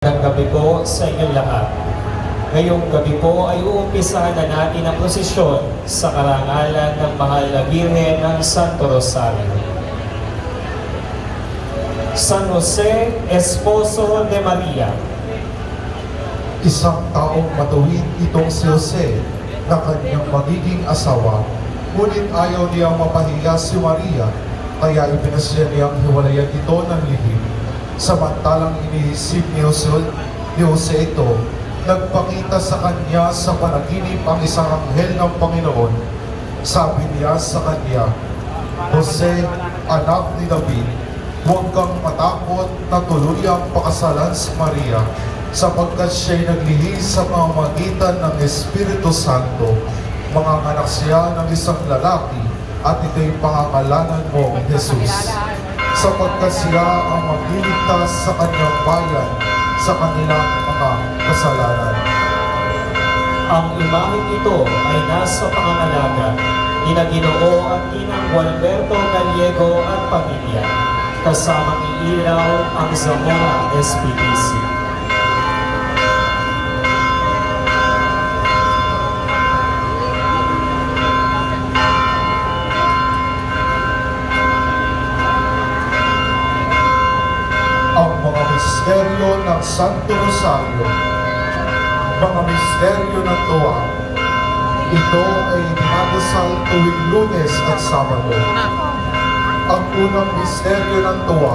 Ng gabi po sa inyong lahat. Ngayong gabi po ay uumpisahan na natin ang prosesyon sa karangalan ng Mahal na Birhen ng Santo Rosario. San Jose, Esposo de Maria, Isang taong matuwid itong si Jose na kanyang magiging asawa, ngunit ayaw niyang mapahiya si Maria, kaya ipinasya niyang hiwalayan ito ng lihim. Samantalang iniisip ni Jose, ni Jose ito, nagpakita sa kanya sa panaginip ang isang anghel ng Panginoon. Sabi niya sa kanya, Jose, anak ni David, huwag kang matakot na tuluyang pakasalan si Maria sapagkat siya'y naglihis sa pamamagitan ng Espiritu Santo. Mga anak siya ng isang lalaki at ito'y pangangalanan mo, Jesus. Sapagkat siya ang magliligtas sa kanyang bayan sa kanilang mga kasalanan. ang imaheng ito ay nasa pangangalaga ni na Ginoo at Inang Gualberto Gallego at pamilya, kasamang iilaw ang Zamora SPPC. Santo Rosario, mga misteryo ng tuwa. Ito ay dinadasal tuwing lunes at sabado. Ang unang misteryo ng tuwa,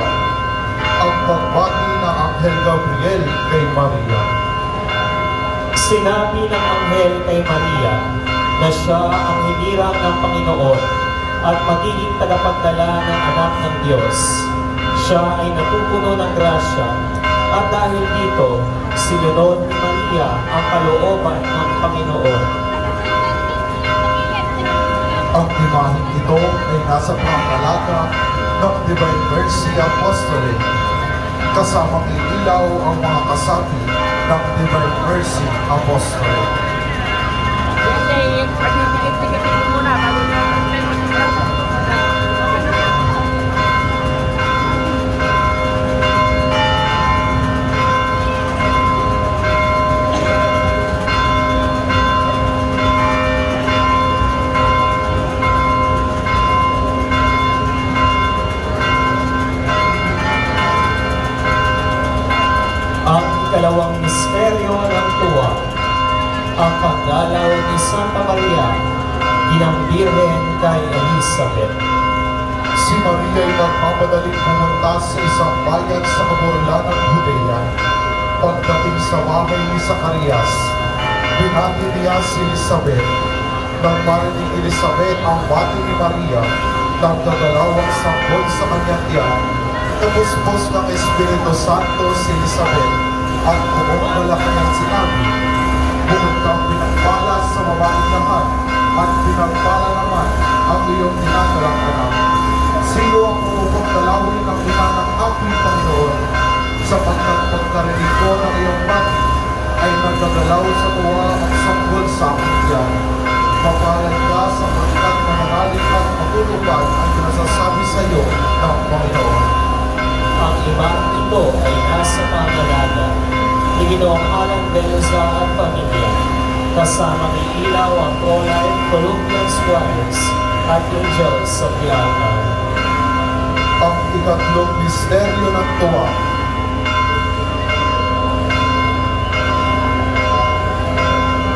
ang pagbati ng Anghel Gabriel kay Maria. Sinabi ng anghel kay Maria na siya ang hinirang ng Panginoon at magiging tagapagdala ng anak ng Diyos. Siya ay napupuno ng grasya at dahil dito, sinunod ni Maria ang kalooban ng Panginoon. Ang imaheng ito ay nasa pangalaga ng Divine Mercy Apostolate. Kasamang iilaw ang mga kasapi ng Divine Mercy Apostolate. Pagtitikit-tikitin mo pagdalaw ni Santa Maria, ginang Birhen kay Elizabeth. Si Maria ay nagmamadaling pumunta sa isang bayan sa kaburla ng Judea. Pagdating sa bahay ni Zacarias, binati niya si Elizabeth. Nang marinig ni Elizabeth ang bati ni Maria, nagdagalaw ang sanggol sa kanyang tiyan. Kapuspos ng Espiritu Santo si Elizabeth at bumungala kanyang sinabi, sa babaeng lahat at pinagpala naman ang iyong tinatalang anak. Sino ang upang dalawin ng ina ng aking Panginoon sapagkat pagkarinig ko ng iyong bati ay nagdagalaw sa tuwa ang sanggol sa aking tiyan. Mapalad ka sapagkat manangaling at matutupad ang pinasasabi sa iyo ng Panginoon. Ang imang ito ay nasa pangalaga ni Ginoong Alan Belosa at pamilya, kasama ni ilaw ang Pauline Columbian Squires at Angels of the Altar. Ang ikatlong misteryo ng tuwa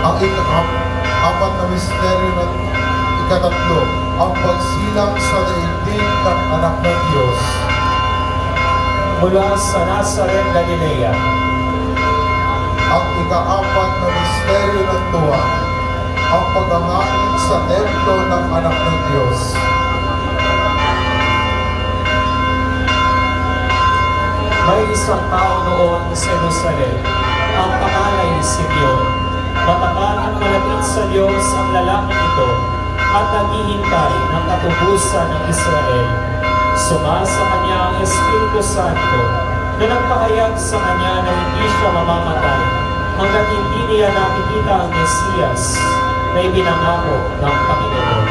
ang ika-apat na misteryo ng ikatatlo, ang pagsilang sa daigdig ng anak ng Diyos. Mula sa Nazareth, Galilea, Ang ika-apat na misteryo ng tuwa, ang paghahangin sa templo ng anak ng Diyos. may isang tao noon sa Jerusalem, ang pangalan ni Simeon. Matagal at malapit sa Diyos ang lalaki ito at naghihintay ng katubusan ng Israel. Sumasa kanya ang Espiritu Santo na nagpahayag sa kanya na hindi siya mamamatay hanggat hindi niya nakikita ang Mesiyas na ibinangako ng Panginoon.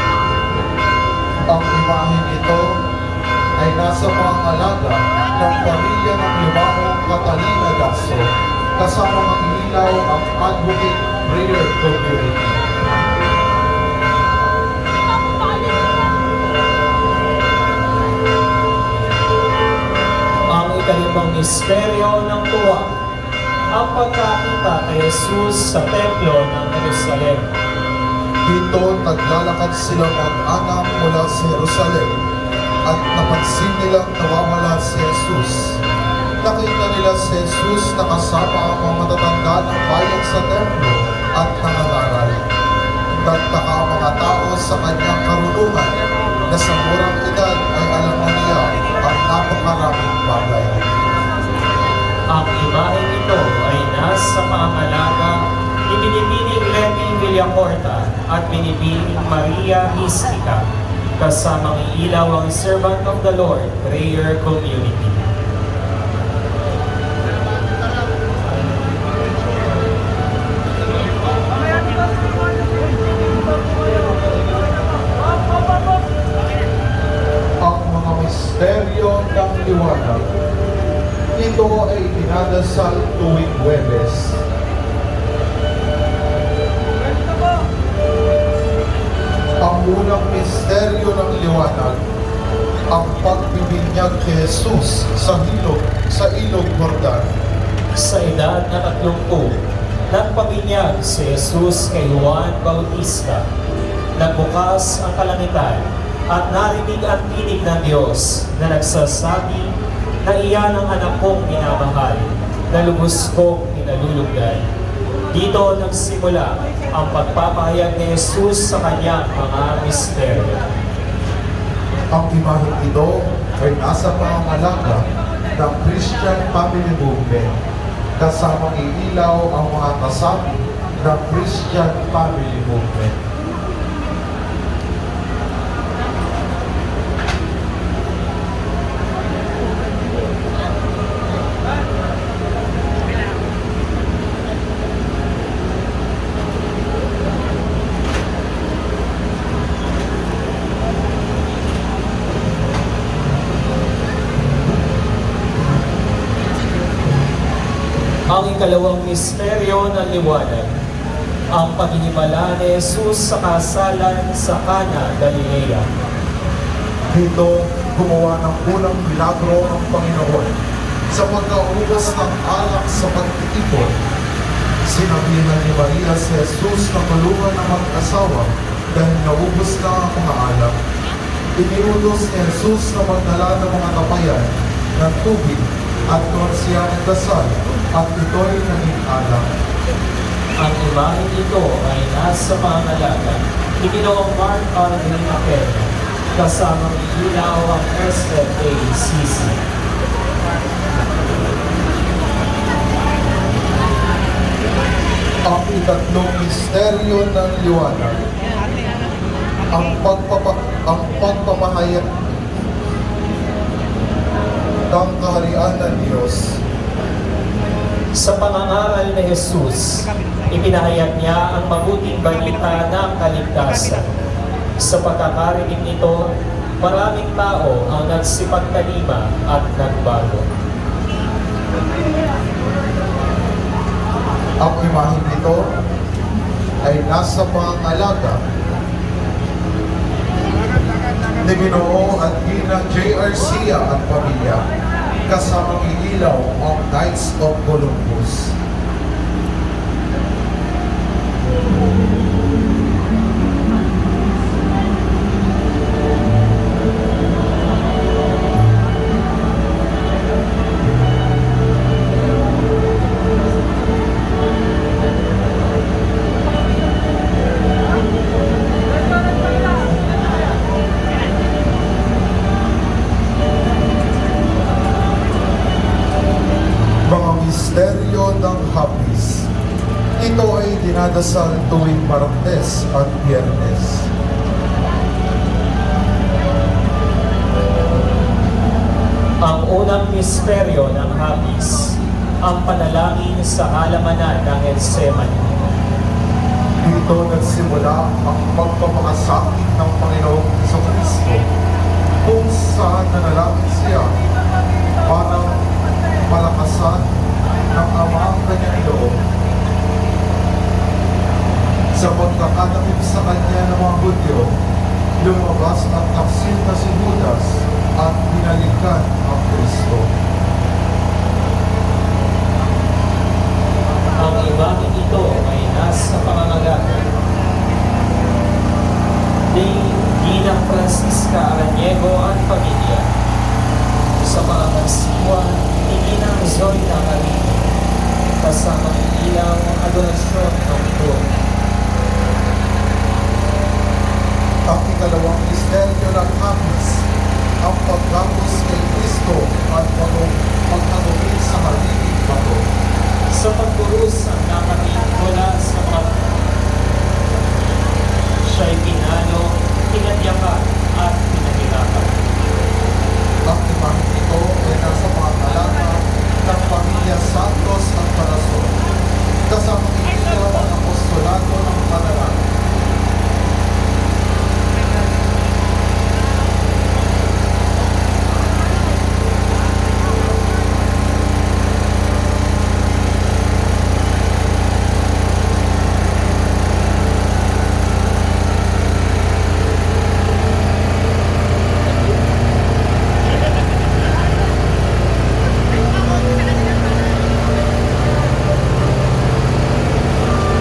Ang imaheng ito ay nasa pangalaga ng pamilya ng limamong Catalina Daso, kasama ng ilaw ang Advocate Prayer Community. Ang ikalimang misteryo ng tuwa, ang pagkakita kay Jesus sa templo ng Jerusalem. Dito naglalakad sila mag-anam mula sa Jerusalem at napansin nilang nawawala si Jesus. Nakita nila si Jesus na kasama ang mga matatanda ng bayan sa templo at nangangaral. Nagtaka ang mga tao sa kanyang karunungan na sa murang edad ay alam na niya ang napakaraming bagay. Ang imaheng ito ay nasa pangangalaga ni Binibining Levi Villacorta at Binibining Maria Mystica kasamang ilaw ang Servant of the Lord Prayer Community. Jesus kay Juan Bautista. Nagbukas ang kalangitan at narinig ang tinig ng Diyos na nagsasabi na iyan ang anak kong minamahal, na lubos kong pinalulugdan. Dito nagsimula ang pagpapahayag ni Jesus sa kanyang mga misteryo. Ang imaheng ito ay nasa pangangalaga ng Christian Family Movement kasamang iilaw ang mga kasapi ng Christian Family Movement. Ang ikalawang misteryo ng liwanag, ang paghihimala ni Jesus sa kasalan sa Cana, Galilea. Dito, gumawa ng unang milagro ang Panginoon sa pagkaubos ng alak sa pagtitipon. Sinabihan ni Maria si Jesus na tulungan ng mag-asawa dahil naubos na ang mga alak. Iniutos ni Jesus na magdala ng mga kapayan ng tubig at doon siya nagdasal at ito'y naging alak. Ang imaheng ito ay nasa pangalaga ni Ginoong Mark Aldrin Aquino kasamang ilaw ang SFACC. Ang ikatlong misteryo ng liwanag, ang pagpapa ang pagpapahayag ng kaharian ng Diyos. Sa pangangaral ni Jesus, ipinahayag niya ang mabuting balita ng kaligtasan. Sa pagkakarinig nito, maraming tao ang nagsipagkalima at nagbago. Ang imaheng ito ay nasa pangangalaga ni Ginoo at Gina J.R. Sia at pamilya kasamang iilaw ang Knights of Columbus. Dinadasal tuwing Martes at Biyernes. Ang unang misteryo ng Hapis, ang panalangin sa halamanan ng Gethsemane. Dito nagsimula ang pagpapakasakit ng Panginoong sa Kristo kung saan nanalangin siya para palakasan ng Ama ang kanyang loob. Sa pagkakadakip sa kanya ng mga Hudyo, lumabas ang taksil na si Judas at binalikan ang Kristo. Ang imaheng ito ay nasa pangangalaga ni Gina Francisca Araniego at pamilya sa mga kansiwan ni Ginang Zoida Carino kasama ng ilang adorasyon ng ito. Ang ikalawang misteryo ng Hapis, ang paggapos kay Kristo at pag- pagkatupin sa kalilig bato. Sa pagburus ang nakamit mula sa mga siya'y pinalo, pinadyakan at pinahirapan. Ang imaheng ito ay nasa mga talaga ng pamilya Santos at Parason. Kasama ito ang apostolado ng panalangin.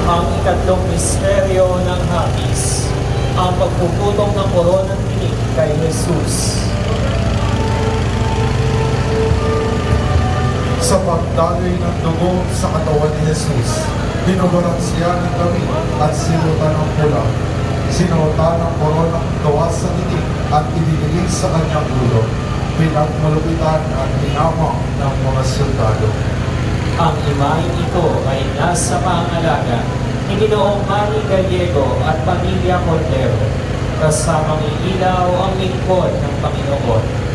Ang ikatlong misteryo ng hapis, ang pagpuputong ng koronang tinig kay Jesus. Sa pagdaloy ng dugo sa katawan ni Ng damit at sinutan ng pula. Sinutan ng koronang gawa sa titig at ibinigay sa kanyang ulo. Pinagmalupitan at hinamang ng mga sundalo. Ang imahin ito ay nasa pangalaga ni Ginoong Manny Gallego at Pamilya Cordero. Kasamang ilaw ang lingkod ng Panginoon.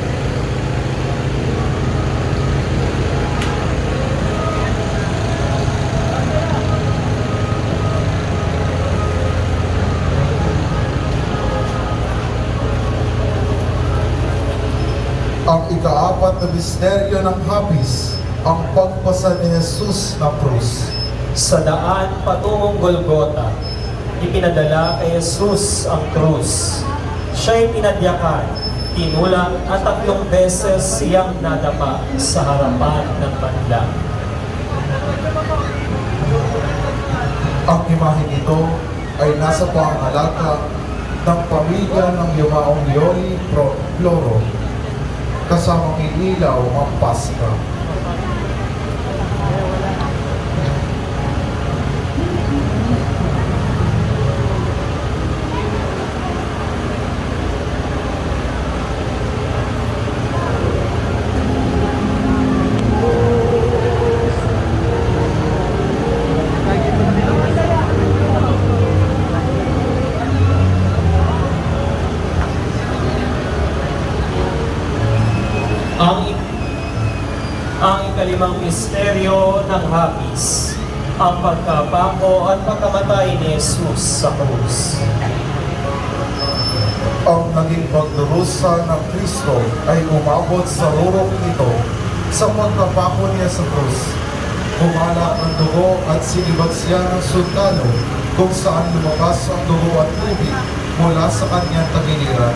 Ikaapat na misteryo ng hapis, ang pagpasa ni Jesus na krus. Sa daan patungong Golgota, ipinadala kay Jesus ang krus. Siya'y pinadyakan, tinulang at tatlong beses siyang nadapa sa harapan ng banla. Ang imahe nito ay nasa pangalaga ng pamilya ng Yumaong Yori Pro Floro kasamang ilaw ang Paska. Ikalimang misteryo ng hapis, ang pagkapako at pagkamatay ni Jesus sa krus. Ang naging pagdurusa ng Kristo ay umabot sa rurok nito sa pagkapako niya sa krus. Kumala ang dugo at sinibat siya ng sundalo kung saan lumabas ang dugo at tubig mula sa kanyang tagiliran.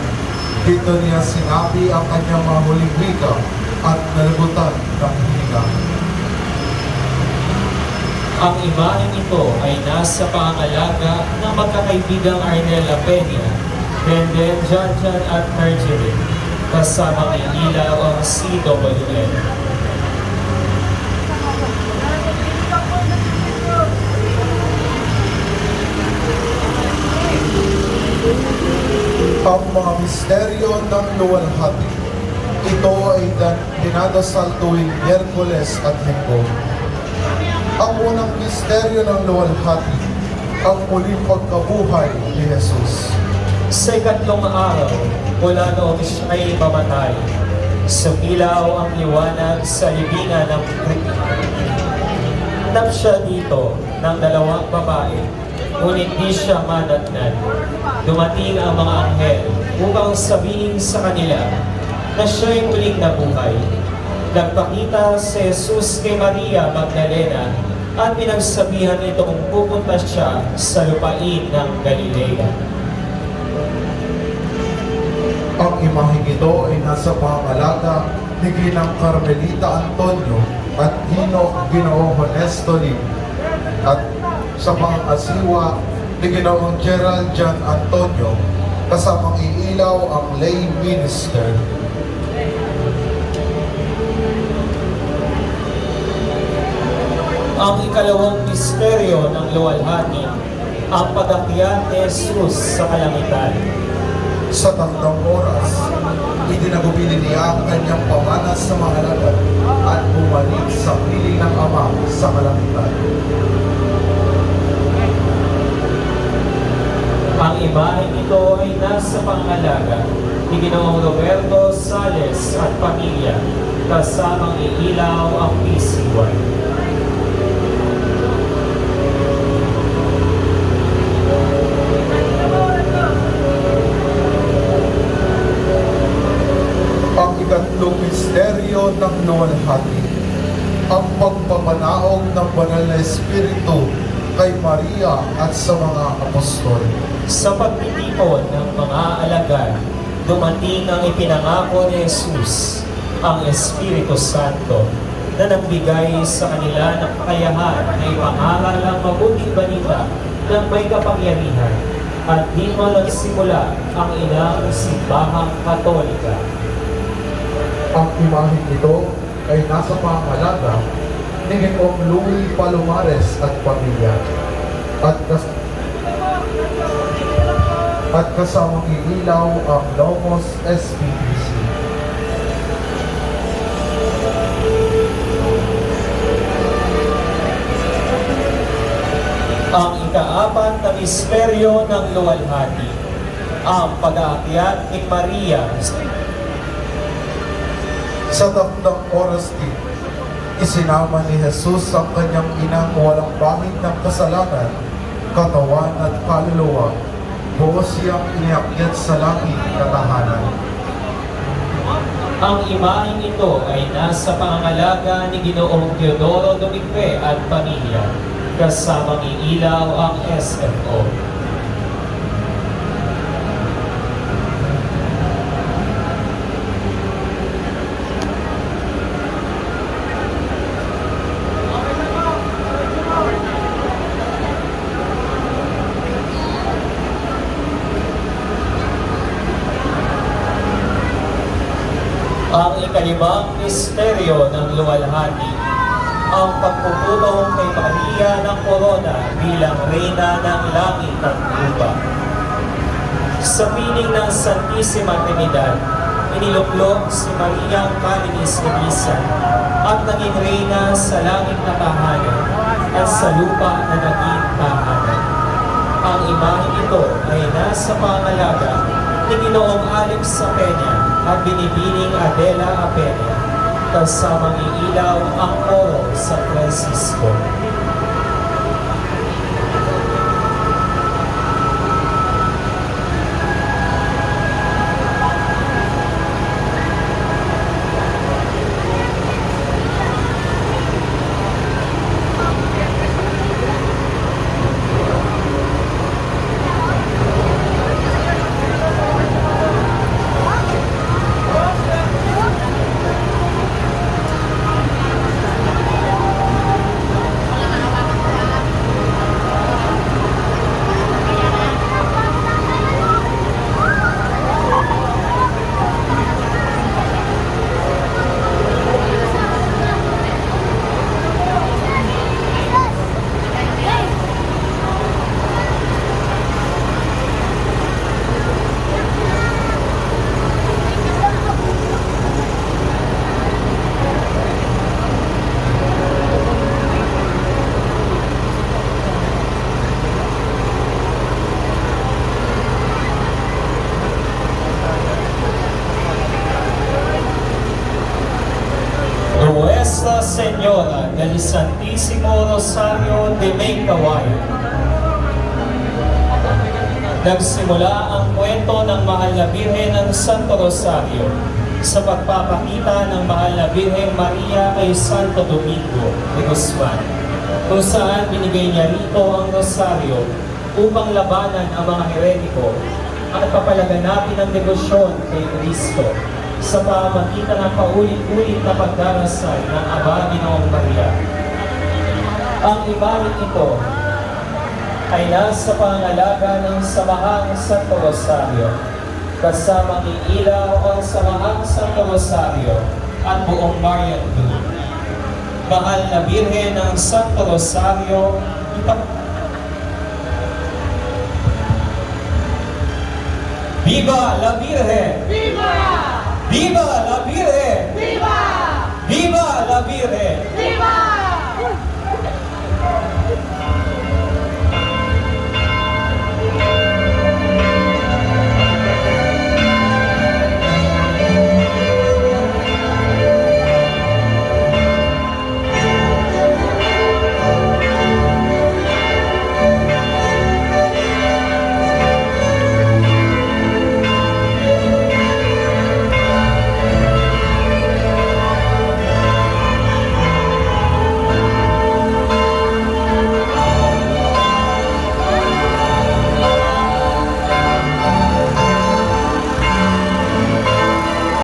Dito niya sinabi ang kanyang mga huling wika at nalibutan ng hininga. Ang imahen ito ay nasa pangalaga ng magkakaibigang Arnella Peña, Benden, John at Marjorie, kasama kay ilaw ang CWN. ang mga misteryo ng luwalhati. Ito ay dinadasal tuwing Miyerkules at Linggo. Ang unang misteryo ng luwalhati, ang muling pagkabuhay ni Jesus. Sa ikatlong araw, mula noong siya ay mamatay, sumilaw ang liwanag sa libingan ng kritik. Nap siya dito ng dalawang babae, ngunit di siya madatnan. Dumating ang mga anghel upang sabihin sa kanila na siya'y muling nabuhay. Nagpakita si Jesus kay Maria Magdalena at pinagsabihan itong pupunta siya sa lupain ng Galilea. Ang imaheng ito ay nasa pangalaga ni Ginang Carmelita Antonio at Gino Ginoong Honesto. At sa pangasiwa ni Ginoong Gerald John Antonio kasamang iilaw ang lay minister. Ang ikalawang misteryo ng luwalhati, ang pag-akyat ni Jesus sa kalangitan. Sa takdang oras, idinagubili niya ang kanyang pamanas sa mga at bumalik sa piling ng Ama sa kalangitan. Ang imaheng ito ay nasa pangalaga ni Ginoong Roberto Sales at pamilya kasamang iilaw ang PCY. Ikatlong misteryo ng Noalhati, ang pagpapanaog ng banal na Espiritu kay Maria at sa mga apostol. Sa pagtitipon ng mga alagad, dumating ang ipinangako ni Jesus, ang Espiritu Santo, na nagbigay sa kanila ng kakayahan na ipangaral ang mabuting balita ng may kapangyarihan at di mo nagsimula ang ilang simbahang katolika. Ang imaheng ito ay nasa pangalaga ni Ginoong Louis Palomares at pamilya. At kas at kasamang iilaw ang Logos SPPC. Ang ikaapat na misteryo ng luwalhati, ang pag-aakyat ni Maria Sa takdang oras din, isinama ni Jesus ang kanyang inang walang bangit ng kasalanan, katawan at kaluluwa, buos siyang iniakyat sa langit katahanan. Ang imaheng ito ay nasa pangangalaga ni Ginoong Teodoro Domique at pamilya, kasamang iilaw ang SMO. Ang ikalimang misteryo ng luwalhati, ang pagpuputong kay Maria ng Corona bilang Reyna ng Langit at Lupa. Sa piling ng Santissima Trinidad, iniluklok si Maria Calinis Elisa at naging Reyna sa langit na tahanan at sa lupa na naging tahanan. Ang imaheng ito ay nasa pangalaga ni Ginoong Alex Sapenya at binibining Adela Apenya kasamang iilaw ang oro sa Francisco. Nuestra Señora del Santísimo Rosario de Maykawayan. Nagsimula ang kwento ng mahal na Birhen ng Santo Rosario sa pagpapakita ng mahal na Birheng Maria kay Santo Domingo de Guzman, kung saan binigay niya rito ang rosaryo upang labanan ang mga heretiko at papalaganapin ang debosyon kay Kristo sa pamamagitan ng paulit-ulit na pagdarasal ng Aba Ginoong Maria. Ang ibalit ito ay nasa pangalaga ng Samahang Santo Rosario, kasama ilaw ang Samahang Santo Rosario at buong Marian Group. Mahal na Birhen ng Santo Rosario. Viva la Virgen! Viva la Virgen! Viva! Viva la Virgen! Viva!